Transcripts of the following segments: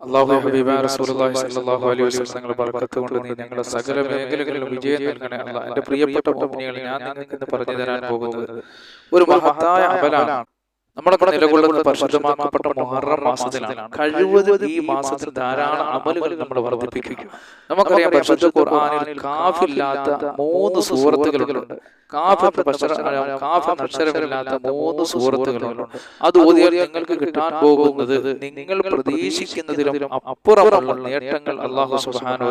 അള്ളാഹു ഹബീബ റസൂലുള്ളാഹി സ്വല്ലല്ലാഹു അലൈഹി വസല്ലം നിങ്ങളുടെ ബർക്കത്ത് കൊണ്ട് നീ ഞങ്ങളുടെ സകല മേഖലകളിലും വിജയം നൽകണേ അല്ലാ എന്റെ പ്രിയപ്പെട്ട മുഅ്മിനീങ്ങൾ ഞാൻ നിങ്ങൾക്ക് ഇന്ന് പറഞ്ഞു തരാൻ പോകുന്നത് ഒരു മഹത്തായ അമലാണ്. നമ്മളൊക്കെ നിലകൊള്ളുന്നത് പരിശുദ്ധമാക്കപ്പെട്ട മുഹറം മാസത്തിലാണ്. കഴിവതും ഈ മാസത്തിൽ ധാരാളം അമലുകൾ നമ്മൾ വർദ്ധിപ്പിക്കും. നമുക്കറിയാം പരിശുദ്ധ ഖുർആനിൽ കാഫില്ലാത്ത മൂന്ന് സൂറത്തുകളുണ്ട്. കാഫ് കാഫ് അക്ഷരമില്ലാത്ത മൂന്ന് സൂറത്തുകളുണ്ട് അത് ഓതിയാൽ നിങ്ങൾക്ക് കിട്ടാൻ പോകുന്നത് നിങ്ങൾ പ്രതീക്ഷിക്കുന്നതിലും അപ്പുറമുള്ള നേട്ടങ്ങൾ അള്ളാഹു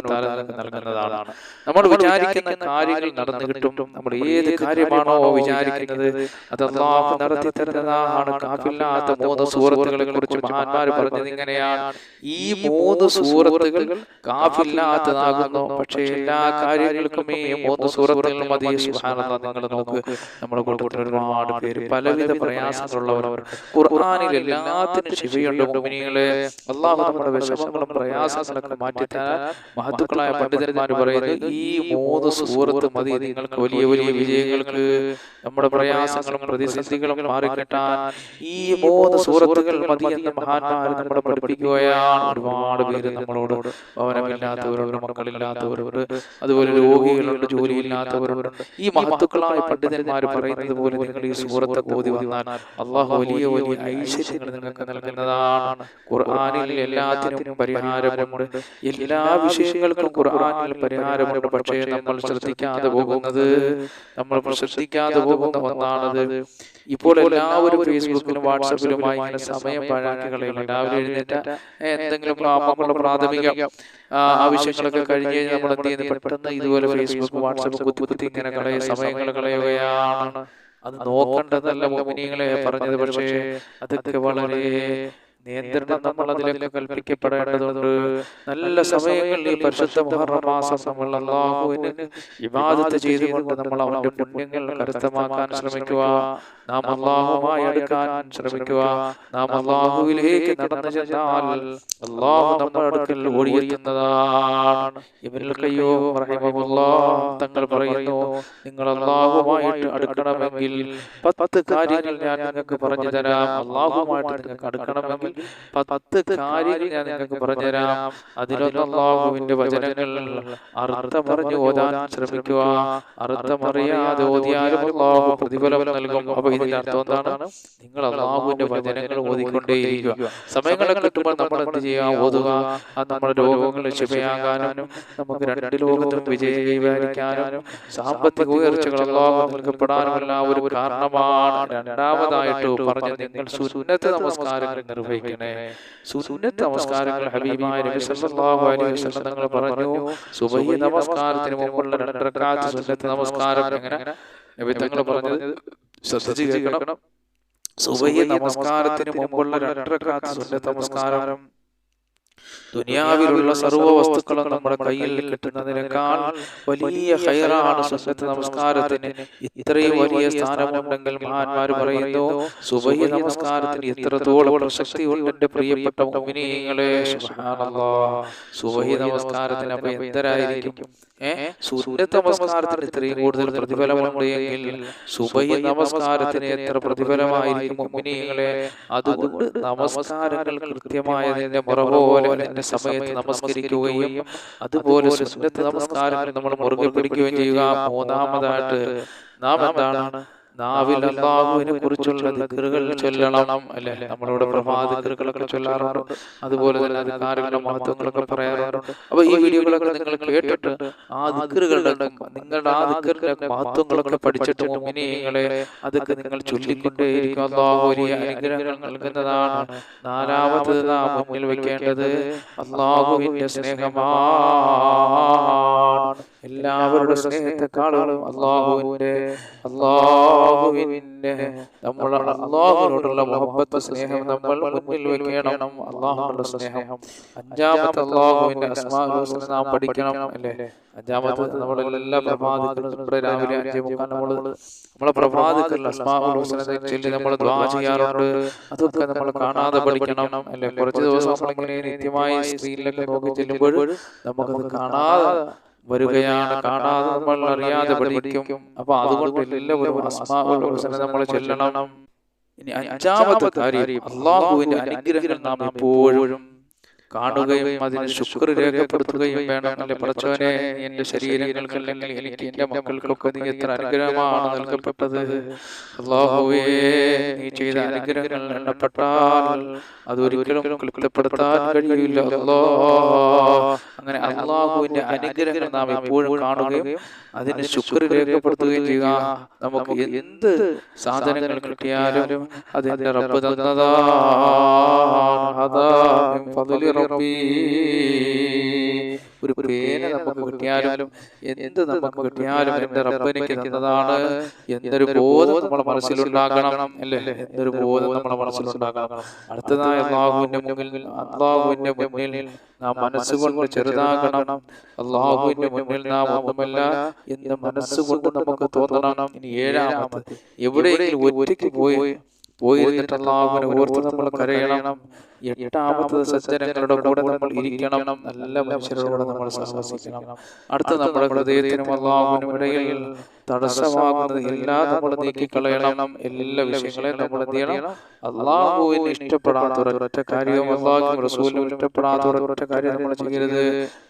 തആല നിങ്ങൾക്ക് നൽകുന്നതാണ്. നമ്മൾ വിചാരിക്കുന്ന കാര്യങ്ങൾ നടന്നു കിട്ടും. നമ്മൾ ഏത് കാര്യമാണോ വിചാരിക്കുന്നത് അത് അള്ളാഹു നടത്തി തരുന്നതാണ്. കാഫില്ലാത്ത മൂന്ന് സൂറത്തുകളെ കുറിച്ച് മഹാന്മാർ പറഞ്ഞത് ഇങ്ങനെയാണ്. ഈ മൂന്ന് സൂറത്തുകൾ കാഫില്ലാത്തതാകുന്നു പക്ഷേ എല്ലാ കാര്യങ്ങൾക്കും ഈ മൂന്ന് സൂറത്തുകൾ മതി. സുബ്ഹാനല്ലാഹ്. നിങ്ങൾ നോക്ക്. നമ്മുടെ കൂട്ടത്തിൽ ഒരുപാട് പേര് പലവിധ പ്രയാസങ്ങളുള്ളവർ ഖുർആനിൽ എല്ലാത്തിനും ശിവയുണ്ട് മുഅ്മിനീങ്ങളെ അള്ളാഹു നമ്മുടെ വിഷമങ്ങളും പ്രയാസങ്ങളൊക്കെ മാറ്റിത്തരാൻ മഹത്തുക്കളായ പണ്ഡിതന്മാർ പറയുന്നത് ഈ മൂന്ന് സൂറത്ത് മതി നിങ്ങൾക്ക് വലിയ വലിയ വിജയങ്ങൾക്ക് നമ്മുടെ പ്രയാസങ്ങളും പ്രതിസന്ധികളും മാറിക്കിട്ടാൻ ഈ മൂന്ന് സൂറത്തുകൾ മതി എന്ന് മഹാന്മാർ നമ്മളെ പഠിപ്പിക്കുകയാണ്. ഒരുപാട് പേര് നമ്മളോട് ഭവനമില്ലാത്തവരുണ്ട് മക്കളില്ലാത്തവരുണ്ട് അതുപോലെ രോഗികളുണ്ട് ജോലിയില്ലാത്തവരുണ്ട്. ഈ മഹത്തുക്കളായ പണ്ഡിതന്മാർ പറയുന്നത് പോലെ നിങ്ങൾ ഈ സൂറത്തെ ഓതി വന്നാൽ അള്ളാഹു വലിയ വലിയ ഐശ്വര്യങ്ങൾ നിങ്ങൾക്ക് നൽകുന്നതാണ്. ഖുർആാനിൽ എല്ലാത്തിനും പരിഹാരമുണ്ട്. എല്ലാ വിഷയങ്ങൾക്കും ഖുർആാനിൽ പരിഹാരമുണ്ട്. പക്ഷേ നമ്മൾ ശ്രദ്ധിക്കാതെ പോകുന്നത് നമ്മൾ ശ്രദ്ധിക്കാതെ പോകുന്ന ഒന്നാണത്. ഇപ്പോൾ എല്ലാവരും ഫേസ്ബുക്കിലും വാട്സപ്പിലുമായി ഇങ്ങനെ സമയം പാഴാക്കി കളയുന്നു രാവിലെ എഴുന്നേറ്റ എന്തെങ്കിലും പ്രാഥമിക. ആവശ്യങ്ങളൊക്കെ കഴിഞ്ഞ് കഴിഞ്ഞാൽ നമ്മൾ എന്ത് ചെയ്യുന്നത് പെട്ടെന്ന് ഇതുപോലെ ഫേസ്ബുക്ക് വാട്സപ്പ് കുത്തി കുത്തി ഇങ്ങനെ കളയ സമയങ്ങൾ കളയുകയാണ് അത് നോക്കേണ്ടതല്ല മോമിനികളെ പറഞ്ഞത് പക്ഷേ അതൊക്കെ വളരെ നിയന്ത്രണം നമ്മൾ അതിലേക്ക് കൽപ്പിക്കപ്പെടേണ്ടതുണ്ട്. നല്ല സമയങ്ങളിൽ ഈ പരിശുദ്ധ മഹർമാസം മാസം നമ്മൾ അള്ളാഹുവിന് ഇബാദത്ത് ചെയ്തുകൊണ്ട് നമ്മൾ അവന്റെ പുണ്യങ്ങൾ കരസ്ഥമാക്കാൻ ശ്രമിക്കുക. നാം അള്ളാഹുമായി അടുക്കാൻ ശ്രമിക്കുക. നാം അള്ളാഹുവിലേക്ക് നടന്നു ചെന്നാൽ അള്ളാഹു നമ്മുടെ അടുക്കൽ ഓടിയെത്തുന്നതാണ്. ഇവരിലൊക്കെയോ തങ്ങൾ പറയുന്നു നിങ്ങൾ അള്ളാഹുമായിട്ട് അടുക്കണമെങ്കിൽ പത്ത് കാര്യങ്ങൾ ഞാൻ നിങ്ങൾക്ക് പറഞ്ഞു തരാം. അള്ളാഹുമായിട്ട് നിങ്ങൾക്ക് അടുക്കണമെങ്കിൽ പത്ത് കാര്യങ്ങൾ ഞാൻ നിങ്ങൾക്ക് പറഞ്ഞുതരാം. അതിലൊന്നാഹുവിന്റെ വചനങ്ങൾ അർത്ഥം പറഞ്ഞു ഓതാൻ ശ്രമിക്കുക. അർത്ഥമറിയാതെ ഓതിയാലും അള്ളാഹു പ്രതിഫലം നൽകും. അപ്പൊ ഇതിന്റെ അർത്ഥം എന്താണ്? നിങ്ങൾ അള്ളാഹുവിന്റെ വചനങ്ങൾ ഓതിക്കൊണ്ടേയിരിക്കുക. സമയങ്ങളെ കിട്ടുമ്പോൾ നമ്മൾ എന്ത് ചെയ്യുക? ഓതുക. അത് നമ്മുടെ രോഗങ്ങൾ ക്ഷമയാകാനും നമുക്ക് രണ്ട് ലോകത്തും വിജയീകരിക്കാനും സാമ്പത്തിക ഉയർച്ചകൾ അള്ളാഹു നൽകപ്പെടാനുമുള്ള ഒരു കാരണമാണ്. രണ്ടാമതായിട്ട് പറഞ്ഞ നിങ്ങൾ സുന്നത്ത് നമസ്കാരങ്ങൾ നിർവഹിക്കണേ സുന്നത്ത് നമസ്കാരങ്ങൾ ഹബീബായ നബി സല്ലല്ലാഹു അലൈഹി വസല്ലം തങ്ങൾ പറഞ്ഞു സുബഹി നമസ്കാരത്തിന് മുമ്പുള്ള രണ്ട് റക്അത്ത് സുന്നത്ത് നമസ്കാരം എങ്ങനെ നബി തങ്ങൾ പറഞ്ഞത് ശ്രദ്ധിച്ച് കേൾക്കണം സുബഹി നമസ്കാരത്തിന് മുമ്പുള്ള രണ്ട് റക്അത്ത് സുന്നത്ത് നമസ്കാരം. ദുനിയാവിലുള്ള സർവ വസ്തുക്കളും നമ്മുടെ കയ്യിൽ കിട്ടുന്നതിനേക്കാൾ വലിയ ഹൈറാണ് സുന്നത്ത് നമസ്കാരത്തിന്. ഇത്രയും വലിയ സ്ഥാനമുണ്ടെങ്കിൽ മഹാന്മാർ പറയുന്നു സുബഹി നമസ്കാരത്തിന് ഇത്രത്തോളം പ്രശസ്തി ഉണ്ട് എന്റെ പ്രിയപ്പെട്ട സുബ്ഹാനല്ലാഹ് സുബഹി നമസ്കാരത്തിന് അപ്പൊ എന്തരായിരിക്കും? സുന്നത്ത് നമസ്കാരത്തിന് ഇത്രയും കൂടുതൽ പ്രതിഫലമുണ്ട് എങ്കിൽ സുബഹി നമസ്കാരത്തിന് എത്ര പ്രതിഫലമായിരിക്കും മുഅ്മിനീങ്ങളെ അതുകൊണ്ട് നമസ്കാരങ്ങൾ കൃത്യമായതിന്റെ മുറ പോലെ അതിന്റെ സമയത്ത് നമസ്കരിക്കുകയും അതുപോലെ സുന്നത്ത് നമസ്കാരങ്ങൾ നമ്മൾ മുറുകെ പിടിക്കുകയും ചെയ്യുക. മൂന്നാമതായിട്ട് നാം എന്താണ് നാവിൽ അള്ളാഹുവിനെ കുറിച്ചുള്ള ദിക്കറുകൾ ചൊല്ലണം അല്ലെ? നമ്മളിവിടെ പ്രഭാതിക്കറുകളൊക്കെ ചൊല്ലാറുണ്ട്. അതുപോലെ തന്നെ അധികാരങ്ങളുടെ മഹത്വങ്ങളൊക്കെ പറയാറുണ്ട്. അപ്പൊ ഈ വീഡിയോകളൊക്കെ നിങ്ങൾ കേട്ടിട്ട് ആ ദിക്കറുകളുടെ നിങ്ങളുടെ ആ ദിക്കറിന്റെ മഹത്വങ്ങളൊക്കെ പഠിച്ചിട്ട് മുമിനിങ്ങളെ അതൊക്കെ നിങ്ങൾ ചൊല്ലിക്കൊണ്ടേയിരിക്കും. അള്ളാഹു വലിയ അനുഗ്രഹങ്ങൾ നൽകുന്നതാണ്. നാലാമത് നാം മുന്നിൽ വെക്കേണ്ടത് അള്ളാഹുവിന്റെ സ്നേഹമാണ്. എല്ലാവരുടെ സ്നേഹത്തെക്കാളും അള്ളാഹുവിന്റെ അള്ളാഹുവിന്റെ നമ്മൾ അള്ളാഹുവിനോടുള്ള മുഹബത്ത് സ്നേഹം നമ്മൾ മുന്നിൽ വെക്കണം. അള്ളാഹുവിന്റെ സ്നേഹം. അഞ്ചാമത്തെ അള്ളാഹുവിന്റെ അസ്മാഉൽ ഹുസ്ന നാം പഠിക്കണം അല്ലേ? അഞ്ചാമത്തെ നമ്മളെല്ലാ പ്രഭാതത്തിലും നമ്മുടെ രാവിലെ അഞ്ചേ മുക്കാൽ നമ്മൾ നമ്മളെ പ്രഭാതത്തിലുള്ള അസ്മാഉൽ ഹുസ്ന ചൊല്ലി നമ്മൾ ദ്വാ ചെയ്യാറുണ്ട്. അതൊക്കെ നമ്മൾ കാണാതെ പഠിക്കണം അല്ലെ? കുറച്ച് ദിവസം നമ്മളിങ്ങനെ നിത്യമായി സ്ക്രീനിലൊക്കെ നോക്കി ചെല്ലുമ്പോൾ നമുക്കത് കാണാതെ വരികയാണ് കാണാതെ നമ്മൾ അറിയാതെ പഠിക്കും. അപ്പൊ അതുകൊണ്ട് എല്ലാവരും നമ്മൾ ചെല്ലണം. ഇനി അഞ്ചാമത്തെ കാര്യം അള്ളാഹുവിന്റെ അനുഗ്രഹങ്ങൾ നാം എപ്പോഴും കാണുകയും അതിന് ശുക്ർ രേഖപ്പെടുത്തുകയും വേണം അല്ലെ? എന്റെ ശരീരങ്ങൾക്ക് ശരീരങ്ങൾക്കല്ലെങ്കിൽ എനിക്ക് എന്റെ മക്കൾക്കൊക്കെ നീ എത്ര അനുഗ്രഹമാണ് നൽകപ്പെട്ടത്? അള്ളാഹുവേ നീ ചെയ്ത അനുഗ്രഹങ്ങൾ എണ്ണപ്പെട്ടാൽ അതൊരിക്കലും ക്ലിപ്തപ്പെടുത്താൻ കഴിയില്ല അല്ലാ അങ്ങനെ അള്ളാഹുവിന്റെ അനുഗ്രഹങ്ങൾ നാം എപ്പോഴും കാണുകയും അതിന് ശുക്ർ രേഖപ്പെടുത്തുകയും ചെയ്യുക നമുക്ക് എന്ത് സാധനങ്ങൾ കിട്ടിയാലും അതിന്റെ റബ്ബ് തന്നതാ. ഒരു പേന നമുക്ക് കിട്ടിയാലും എന്ത് നമുക്ക് കിട്ടിയാലും എന്റെ റബ്ബനിക്ക് തന്നതാണ്. എന്തൊരു ബോധം നമ്മുടെ മനസ്സിലുണ്ടാകണം. അല്ലേ? എന്തൊരു ബോധം നമ്മുടെ മനസ്സിലുണ്ടാകണം. അടുത്തതായ അള്ളാഹുവിന്റെ മുന്നിൽ അള്ളാഹുവിന്റെ മുന്നിൽ നാം മനസ്സുകൊണ്ട് ചെറുതാകണം. അള്ളാഹുവിന്റെ മുന്നിൽ നാം ഒന്നുമല്ല എന്ന് മനസ്സുകൊണ്ട് നമുക്ക് തോന്നണം. ഇനി ഏഴാമത് എവിടെയെങ്കിലും ഒറ്റയ്ക്ക് പോയി പോയിരുന്നിട്ട് അള്ളാഹുവിനെ ഓർത്ത് നമ്മൾ കരയണം. എട്ടാമത്തത് സജ്ജനങ്ങളുടെ കൂടെ നമ്മൾ ഇരിക്കണം. നല്ല മനുഷ്യരോട് നമ്മൾ സഹവസിക്കണം. അടുത്ത നമ്മുടെ ഹൃദയത്തിനും അള്ളാഹുവിനും ഇടയിൽ തടസ്സമാകുന്നത് എല്ലാം നമ്മൾ നീക്കിക്കളയണം. എല്ലാ വിഷയങ്ങളെയും നമ്മൾ എന്ത് ചെയ്യണം? അള്ളാഹുവിന് ഇഷ്ടപ്പെടാത്ത ഒരൊറ്റ കാര്യവും അള്ളാഹുവിനും റസൂലിനും ഇഷ്ടപ്പെടാത്ത ഒരൊറ്റ കാര്യം നമ്മൾ ചെയ്യരുത്.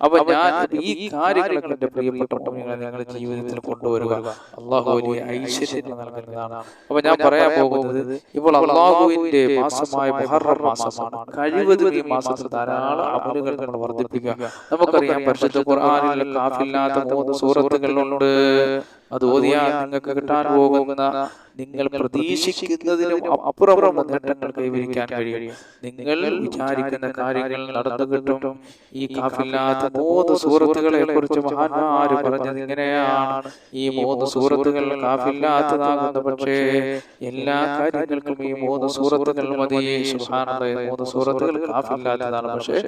അപ്പൊ ഞാൻ ഈ കാര്യങ്ങളൊക്കെ എന്റെ പ്രിയപ്പെട്ട ഞങ്ങളുടെ ജീവിതത്തിൽ കൊണ്ടുവരിക. അള്ളാഹു വലിയ ഐശ്വര്യം നൽകുന്നതാണ്. അപ്പൊ ഞാൻ പറയാൻ പോകുന്നത് ഇപ്പോൾ അള്ളാഹുവിന്റെ മാസമായ മുഹറം മാസമാണ്. കഴിവതും ഈ മാസത്തിൽ ധാരാളം അമലുകൾ നമ്മൾ വർദ്ധിപ്പിക്കുക. നമുക്കറിയാം പരിശുദ്ധ ഖുർആാനിൽ കാഫില്ലാത്ത മൂന്ന് സൂറത്തുകളുണ്ട് അത് ഓതിയാൽ നിങ്ങൾക്ക് കിട്ടാൻ പോകുന്ന നിങ്ങൾ പ്രതീക്ഷിക്കുന്നതിനും അപ്പുറം നേട്ടങ്ങൾ കൈവരിക്കാൻ കഴിയും. നിങ്ങൾ വിചാരിക്കുന്ന കാര്യങ്ങൾ നടന്നു കിട്ടും. ഈ കാഫില്ലാത്ത മൂന്ന് സൂറത്തുകളെ കുറിച്ച് മഹാന്മാര് പറഞ്ഞത് ഇങ്ങനെയാണ്. ഈ മൂന്ന് സൂറത്തുകൾ കാഫില്ലാത്തതാകുന്ന. പക്ഷേ എല്ലാ കാര്യങ്ങൾക്കും ഈ മൂന്ന് സൂറത്തുകൾ മതി. മൂന്ന് സൂറത്തുകൾ കാഫില്ലാത്തതാണ്. പക്ഷേ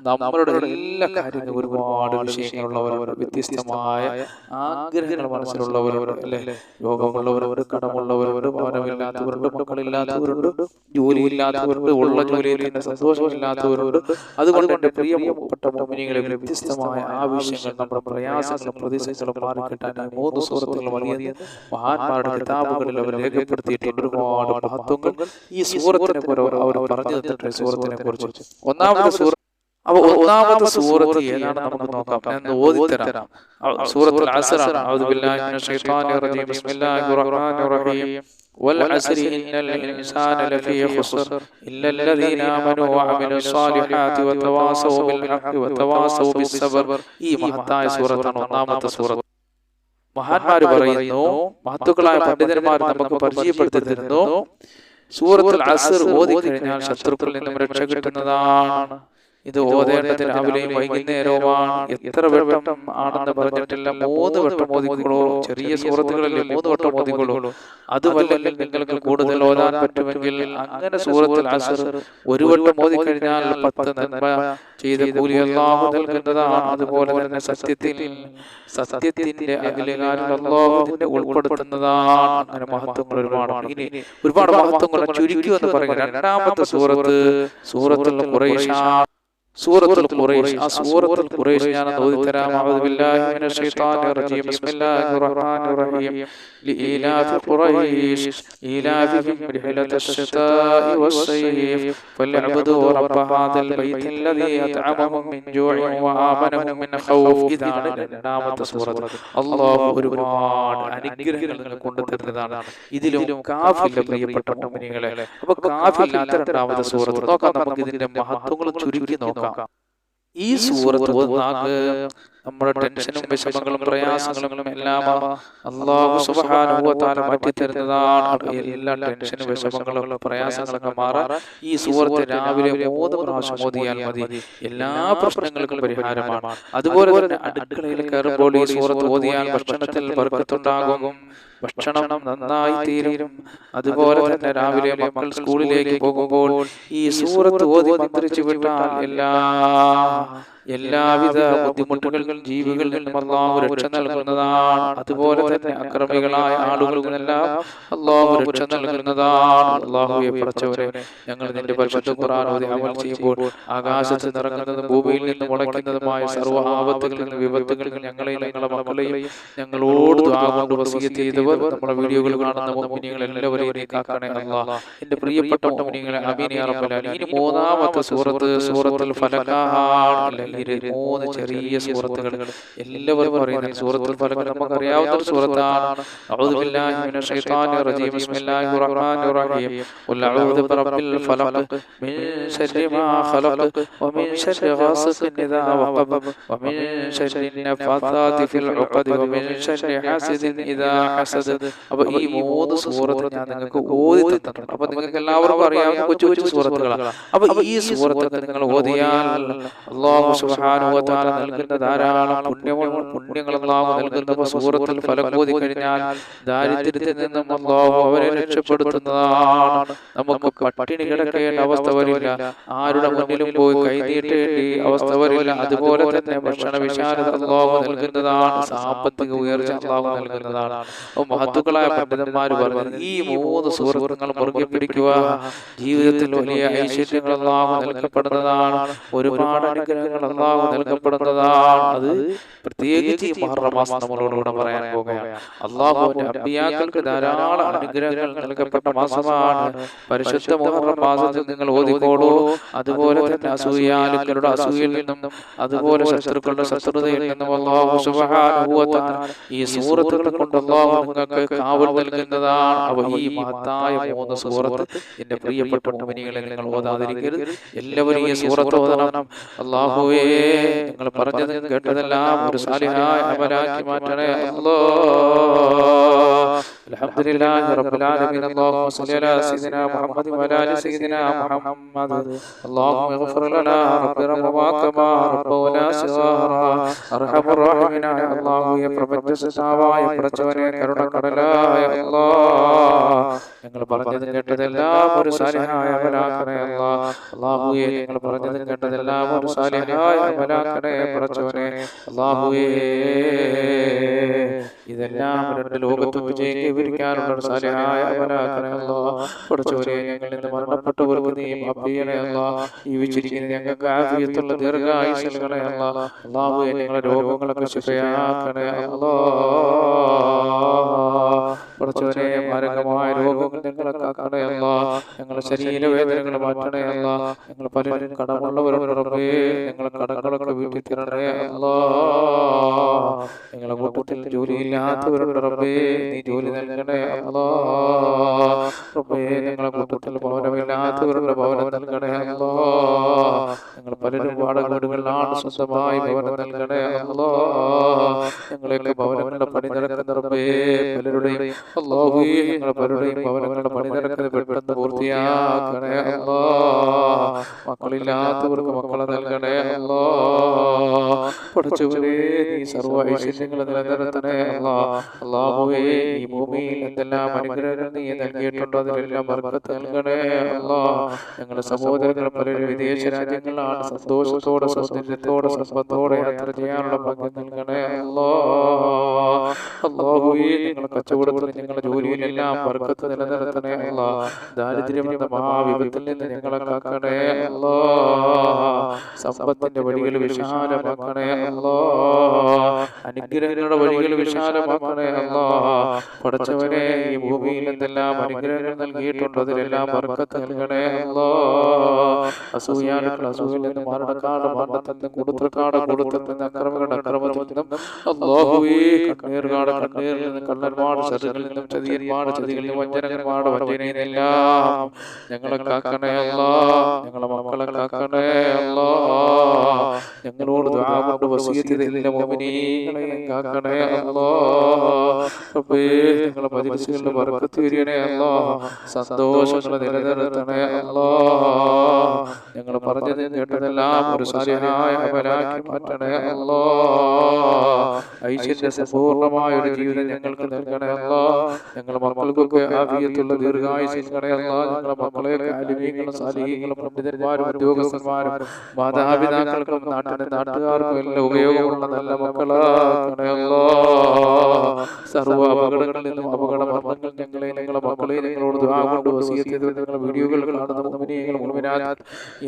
നമ്മളുടെ എല്ലാ കാര്യങ്ങളും ഒരുപാട് വിഷയങ്ങളുള്ളവർ വ്യത്യസ്തമായ ആഗ്രഹങ്ങൾ മനസ്സിലുള്ള ഉള്ളവരുണ്ട് അല്ലെ രോഗമുള്ളവരുണ്ട് കടമുള്ളവരുണ്ട് ഭവനമില്ലാത്തവരുണ്ട് മക്കളില്ലാത്തവരുണ്ട് ജോലിയില്ലാത്തവരുണ്ട് ഉള്ള ജോലിയിൽ തന്നെ സന്തോഷമില്ലാത്തവരുണ്ട്. അതുകൊണ്ട് എന്റെ പ്രിയപ്പെട്ട മോമിനികളെ വ്യത്യസ്തമായ ആവശ്യങ്ങൾ നമ്മുടെ പ്രയാസങ്ങളും പ്രതിസന്ധികളും മാറി കിട്ടാൻ മൂന്ന് സുഹൃത്തുക്കൾ വലിയ മഹാന്മാരുടെ കിതാബുകളിൽ അവർ രേഖപ്പെടുത്തിയിട്ടുണ്ട്. ഒരുപാട് മഹത്വങ്ങൾ ഈ സൂറത്തിനെ അവർ പറഞ്ഞു തന്നിട്ടുണ്ട്. സൂറത്തിനെ കുറിച്ച്. ഒന്നാമത്തെ സൂറ അപ്പൊ ഒന്നാമത്തെ സൂറത്ത് ഏതാണ് നമുക്ക് നോക്കാം ഞാൻ ഓതിത്തരാം സൂറത്തുൽ അസ്റാണ് അഊദു ബില്ലാഹി മിനശ് ശൈത്വാനിർ റജീം ബിസ്മില്ലാഹിർ റഹ്മാനിർ റഹീം والعسر إن الإنسان لفي خسر إلا الذين آمنوا وعملوا الصالحات وتواصوا بالحق وتواصوا بالصبر ഈ മഹത്തായ സൂറത്താണ് ഒന്നാമത്തെ സൂറത്ത് മഹാന്മാർ പറയുന്നു മഹത്തുക്കളായ പണ്ഡിതന്മാർ നമുക്ക് പരിചയപ്പെടുത്തി തരുന്നു സൂറത്തുൽ അസർ ഓതി കഴിഞ്ഞാൽ ശത്രുക്കളിൽ നിന്നും രക്ഷ കിട്ടുന്നതാണ് ഇത് ഓതേണ്ടത് രാവിലെയും വൈകുന്നേരവുമാണ്. എത്ര വട്ടം ആണെന്ന് പറഞ്ഞിട്ടില്ല. മൂന്ന് വട്ടം ഓതിക്കോളൂ. ചെറിയ സൂറത്തുകളിൽ മൂന്ന് വട്ടം ഓതിക്കോളൂ. അത് വല്ലെങ്കിൽ നിങ്ങൾക്ക് കൂടുതൽ ഓരാൻ പറ്റുമെങ്കിൽ അങ്ങനെ സൂറത്തിൽ അസർ ഒരു വട്ടം ഓതി കഴിഞ്ഞാൽ പത്ത് നന്മ ചെയ്ത കൂലി അള്ളാഹു നൽകുന്നതാണ് അതുപോലെ തന്നെ സത്യത്തിൽ സത്യത്തിന്റെ അള്ളാഹുവിനെ ഉൾപ്പെടുത്തുന്നതാണ്. അങ്ങനെ മഹത്വങ്ങൾ ഒരുപാട് ഇനി ഒരുപാട് മഹത്വങ്ങൾ ചുരുക്കി എന്ന് പറയുന്നത് രണ്ടാമത്തെ സൂറത്ത് സൂറത്തുൽ ഖുറൈശാണ് സൂറത്തുൽ ഖുറൈഷ് ആ സൂറത്തുൽ ഖുറൈഷ് ഞാൻ ബില്ലാഹി റജീം. ബിസ്മില്ലാഹിർ റഹ്മാനിർ റഹീം. ഖുറൈഷ് റബ്ബ ഹാദൽ ബൈത്തിൽ ലദീ മിൻ മിൻ സൂറത്ത്. അല്ലാഹു ഒരുപാട് ഇതിലും പ്രിയപ്പെട്ട അപ്പോൾ സൂറത്ത്. നമുക്ക് ഇതിന്റെ മഹത്വങ്ങൾ ചുരുക്കി നോക്കാം ഈ സൂറത്ത് നമ്മുടെ ടെൻഷനും വിഷമങ്ങളും പ്രയാസങ്ങളും എല്ലാം അള്ളാഹു തആല മാറ്റി തരുന്നതാണ്. എല്ലാ ടെൻഷനും വിഷമങ്ങളും പ്രയാസങ്ങളൊക്കെ മാറാൻ ഈ സൂറത്ത് രാവിലെ മൂന്ന് പ്രാവശ്യം ഓതിയാൽ മതി. എല്ലാ പ്രശ്നങ്ങൾക്കും പരിഹാരമാണ്. അതുപോലെ തന്നെ അടുക്കളയിൽ കയറുമ്പോൾ ഈ സൂറത്ത് ഓതിയാൽ ഭക്ഷണത്തിൽ ബർക്കത്തുണ്ടാകും. ഭക്ഷണം നന്നായി തീരും അതുപോലെ തന്നെ രാവിലെ മക്കൾ സ്കൂളിലേക്ക് പോകുമ്പോൾ ഈ സൂറത്ത് ഓതി മന്ത്രിച്ചു വിട്ടാൽ എല്ലാ എല്ലാവിധ ബുദ്ധിമുട്ടുകളിലും ജീവികളിൽ നിന്നും അള്ളാഹു രക്ഷ നൽകുന്നതാണ്. അതുപോലെ തന്നെ അക്രമികളായ ആളുകളിൽ നിന്നെല്ലാം അള്ളാഹു രക്ഷ നൽകുന്നതാണ്. അള്ളാഹുയെ പറച്ചവരെ ഞങ്ങൾ നിന്റെ പരിശുദ്ധ ഖുർആൻ ഓതി അമൽ ചെയ്യുമ്പോൾ ആകാശത്ത് നിറങ്ങുന്നതും ഭൂമിയിൽ നിന്ന് മുളയ്ക്കുന്നതുമായ സർവ ആപത്തുകളിൽ നിന്ന് വിപത്തുകളിൽ ഞങ്ങളെയും ഞങ്ങളുടെ മക്കളെയും ഞങ്ങളോട് കൊണ്ട് വസീയത്ത് ചെയ്തവർ നമ്മുടെ വീഡിയോകൾ കാണുന്ന മുഅ്മിനീങ്ങൾ എല്ലാവരെയും കാക്കണേ അല്ലാഹ് എന്റെ പ്രിയപ്പെട്ട റബ്ബൽ ആലമീൻ ഇനി മൂന്നാമത്തെ സൂറത്ത് സൂറത്തുൽ ഫലഖാണ് അല്ലെങ്കിൽ മൂന്ന് ചെറിയ സൂറത്തുകൾ എല്ലാവരും പറയുന്ന സൂറത്തുൽ ഫലം നമുക്കറിയാവുന്ന അറിയാവുന്ന സൂറത്താണ് അഊദു ബില്ലാഹി മിനശ് റജീം. ബിസ്മില്ലാഹിർ റഹ്മാനിർ റഹീം. ഖുൽ അഊദു ഫലഖ് മിൻ ശർരി ഖലഖ് വമിൻ ശർരി ഘാസിഖിൻ ഇദാ വഖബ് വമിൻ ശർരി നഫാസാതി ഫിൽ ഉഖദ് വമിൻ ശർരി ഹാസിദിൻ ഇദാ ഹസദ്. അപ്പോൾ ഈ മൂന്ന് സൂറത്ത് ഞാൻ നിങ്ങൾക്ക് ഓതി തന്നിട്ടുണ്ട്. അപ്പോൾ നിങ്ങൾക്ക് എല്ലാവർക്കും അറിയാവുന്ന കൊച്ചു കൊച്ചു സൂറത്തുകളാണ് അപ്പോൾ ഈ സൂറത്തൊക്കെ നിങ്ങൾ ഓതിയാൽ അല്ലാഹു തആല നൽകുന്ന ധാരാളം പുണ്യങ്ങൾ പുണ്യങ്ങൾ അള്ളാഹു നൽകുന്ന സൂറത്തിൽ ഫലം ഓതി കഴിഞ്ഞാൽ ദാരിദ്ര്യത്തിൽ നിന്നും അള്ളാഹു അവരെ രക്ഷപ്പെടുത്തുന്നതാണ്. നമുക്ക് പട്ടിണി കിടക്കേണ്ട അവസ്ഥ വരില്ല. ആരുടെ മുന്നിലും പോയി കൈനീട്ടേണ്ടി അവസ്ഥ വരില്ല. അതുപോലെ തന്നെ ഭക്ഷണ വിശാലത അള്ളാഹു നൽകുന്നതാണ്. സാമ്പത്തിക ഉയർച്ച അള്ളാഹു നൽകുന്നതാണ്. മഹത്തുക്കളായ പണ്ഡിതന്മാർ പറഞ്ഞു ഈ മൂന്ന് സുഹൃത്തുക്കൾ മുറുകെ പിടിക്കുക. ജീവിതത്തിൽ വലിയ ഐശ്വര്യങ്ങൾ അള്ളാഹു നൽകപ്പെടുന്നതാണ്. ഒരുപാട് അനുഗ്രഹങ്ങൾ അള്ളാഹു നൽകപ്പെടുന്നതാണ് അത് പ്രത്യേകിച്ച് ഈ മുഹറം മാസം നമ്മളോടുകൂടെ പറയാൻ പോകുകയാണ് അള്ളാഹുവിന്റെ അഭിയാക്കൾക്ക് ധാരാളം അനുഗ്രഹങ്ങൾ നൽകപ്പെട്ട മാസമാണ്. പരിശുദ്ധ മുഹറം മാസത്തിൽ നിങ്ങൾ ഓതിക്കോളൂ. അതുപോലെ തന്നെ അസൂയാലുക്കളുടെ അസൂയയിൽ നിന്നും അതുപോലെ ശത്രുക്കളുടെ ശത്രുതയിൽ നിന്നും അള്ളാഹു തആല ഈ സൂറത്തുകൾ കൊണ്ട് അള്ളാഹു നിങ്ങൾക്ക് കാവൽ നൽകുന്നതാണ്. അവ ഈ മഹത്തായ മൂന്ന് സൂറത്ത് എന്റെ പ്രിയപ്പെട്ട മുനികളെ നിങ്ങൾ ഓതാതിരിക്കരുത്. എല്ലാവരും ഈ സൂറത്ത് ഓതണം. അള്ളാഹുവേ റബ്ബേ നിങ്ങൾ പറഞ്ഞത് കേട്ടതെല്ലാം ഒരു സാലിഹായ അമലാക്കി മാറ്റണേ. അല്ലോ അൽഹംദുലില്ലാഹി റബ്ബിൽ ആലമീൻ. അല്ലാഹുമ്മ സ്വല്ലി അലാ സയ്യിദിനാ മുഹമ്മദ് വഅലാ ആലി സയ്യിദിനാ മുഹമ്മദ്. അല്ലാഹുമ്മ ഇഗ്ഫിർ ലനാ റബ്ബിന റബ്ബാകമാ റബ്ബുനാ സിഗാറാ അർഹമർ റഹീമിനായ അല്ലാഹുവേ പ്രപഞ്ച സതാവായ പ്രചോദന കരുണ കടലായ അല്ലാഹ് ഞങ്ങൾ പറഞ്ഞതും കേട്ടതെല്ലാം ഒരു സാലിഹായ അമലാക്കണേ അള്ളാഹുയെ അല്ലാഹുവേ ഞങ്ങൾ പറഞ്ഞതും കേട്ടതെല്ലാം ഒരു സാലിഹായ അമലാക്കണേ പറച്ചവനെ അല്ലാഹുവേ ഇതെല്ലാം രണ്ട് ലോകത്ത് വിജയിക്ക് വിരിക്കാനുള്ള സാലിഹായ നീ ജീവിച്ചിരിക്കുന്ന ഞങ്ങൾക്ക് ആഫിയത്തുള്ള ഞങ്ങളെ രോഗങ്ങളൊക്കെ മാരകമായ രോഗങ്ങൾ ഞങ്ങളെ കാക്കണേ ഞങ്ങളുടെ ഞങ്ങളെ ശരീരവേദനകൾ മാറ്റണേ അല്ലാഹ് ഞങ്ങൾ പലരും കടമുള്ളവരുടെ റബ്ബേ ഞങ്ങളെ കടങ്ങളൊക്കെ വീട്ടിൽ തരണേ നിങ്ങളുടെ കൂട്ടത്തിൽ കൂട്ടത്തിൽ ജോലിയില്ലാത്തവരുടെ റബ്ബേ നീ ജോലി നൽകണേ കൂട്ടത്തിൽ നൽകണേ ഞങ്ങൾ പലരും വാടക വീടുകളിലാണ് സ്വന്തമായി ഭവനം നൽകണേ അല്ലാഹ് ഞങ്ങളെയൊക്കെ ഭവനങ്ങളുടെ പണി നടക്കുന്ന റബ്ബേ പലരുടെയും പലരുടെയും ഭവനങ്ങളുടെ പണി നടക്കുന്നത് പൂർത്തിയാക്കണേ അല്ലാഹ് മക്കളില്ലാത്തവർക്ക് മക്കളെ നൽകണേ അല്ലാഹ് പഠിച്ചവരെ നീ സർവ ഐശ്വര്യങ്ങൾ നിലനിർത്തണേ അല്ലാഹ് അല്ലാഹുവേ ഈ ഭൂമിയിൽ എന്തെല്ലാം അനുഗ്രഹങ്ങൾ നീ നൽകിയിട്ടുണ്ടോ അതിലെല്ലാം ബർക്കത്ത് നൽകണേ അല്ലാഹ് ഞങ്ങളുടെ സഹോദരങ്ങൾ പലരും വിദേശ രാജ്യങ്ങളാണ് സന്തോഷത്തോടെ സൗന്ദര്യത്തോടെ സമ്പത്തോടെ യാത്ര ചെയ്യാനുള്ള ഭാഗ്യം നൽകണേ അല്ലാഹ് അല്ലാഹുവേ ഞങ്ങളുടെ കച്ചവടത്തിൽ ഞങ്ങളുടെ ജോലിയിലെല്ലാം ബർക്കത്ത് നിലനിർത്തണേ അല്ലാഹ് ദാരിദ്ര്യമെന്ന മഹാവിപത്തിൽ നിന്ന് ഞങ്ങളെ കാക്കണേ അല്ലാഹ് സമ്പത്തിന്റെ വഴികൾ വിശാലമാക്കണേ അല്ലാഹ് അനുഗ്രഹങ്ങളുടെ വഴികൾ വിശാലമാക്കണേ അല്ലാഹ് പഠിച്ചവനെ ഈ ഭൂമിയിൽ എന്തെല്ലാം അനുഗ്രഹങ്ങൾ നൽകിയിട്ടുണ്ട്. അതിലെല്ലാം ബർക്കത്ത് നൽകണേ അല്ലാഹ് അസൂയാലുക്കൾ അസൂയിൽ നിന്ന് മരണക്കാട് മരണത്തിൽ നിന്ന് കൊടുത്തക്കാട് കൊടുത്തിൽ നിന്ന് അക്രമങ്ങളുടെ അക്രമത്തിൽ നിന്നും അല്ലാഹുവേ കണ്ണീർകാട് കണ്ണീരിൽ നിന്ന് നിന്നും ചതിയന്മാട് ചതികളിൽ ഞങ്ങളെ കാക്കണേ അല്ലാ. ഞങ്ങളെ മക്കളെ കാക്കണേ അല്ലാ. ഞങ്ങളോട് കൊണ്ട് കാക്കണേ അല്ലാ. റബ്ബേ ഞങ്ങളെ മജ്ലിസുകളിൽ ബർക്കത്ത് വരികണേ അല്ലാ. സന്തോഷങ്ങൾ നിലനിർത്തണേ അല്ലാ. ഞങ്ങൾ പറഞ്ഞത് കേട്ടതെല്ലാം ഒരു സാരിയായ അവരാക്കി മാറ്റണേ അല്ലോ. ഐശ്വര്യ സമ്പൂർണമായ ഒരു ജീവിതം ഞങ്ങൾക്ക് നൽകണേ അല്ലാ. ഞങ്ങളുടെ മക്കൾക്കൊക്കെ ആഫിയത്തുള്ള ദീർഘായുസ് നൽകണേ അല്ലാ. ഞങ്ങളുടെ മക്കളെയൊക്കെ അലിമീങ്ങളും സാലിഹീങ്ങളും പണ്ഡിതന്മാരും ഉദ്യോഗസ്ഥന്മാരും മാതാപിതാക്കൾക്കും നാട്ടിലെ നാട്ടുകാർക്കും എല്ലാം ഉപയോഗമുള്ള നല്ല മക്കളാക്കണേ അല്ലാ. സർവ അപകടങ്ങളിൽ നിന്നും അപകട മരണങ്ങൾ ഞങ്ങളെ ഞങ്ങളുടെ മക്കളെ ഞങ്ങളോട് കൊണ്ട് വസിയത്ത് ചെയ്ത് നിങ്ങളുടെ വീഡിയോകൾ കാണുന്ന മുഅ്മിനീങ്ങൾ മുഅ്മിനാത്ത്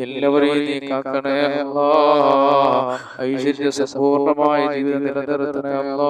എല്ലാവരെയും നീ കാക്കണേ അല്ലാ. ഐശ്വര്യ സമ്പൂർണമായ ജീവിതം നിലനിർത്തണേ അല്ലാ.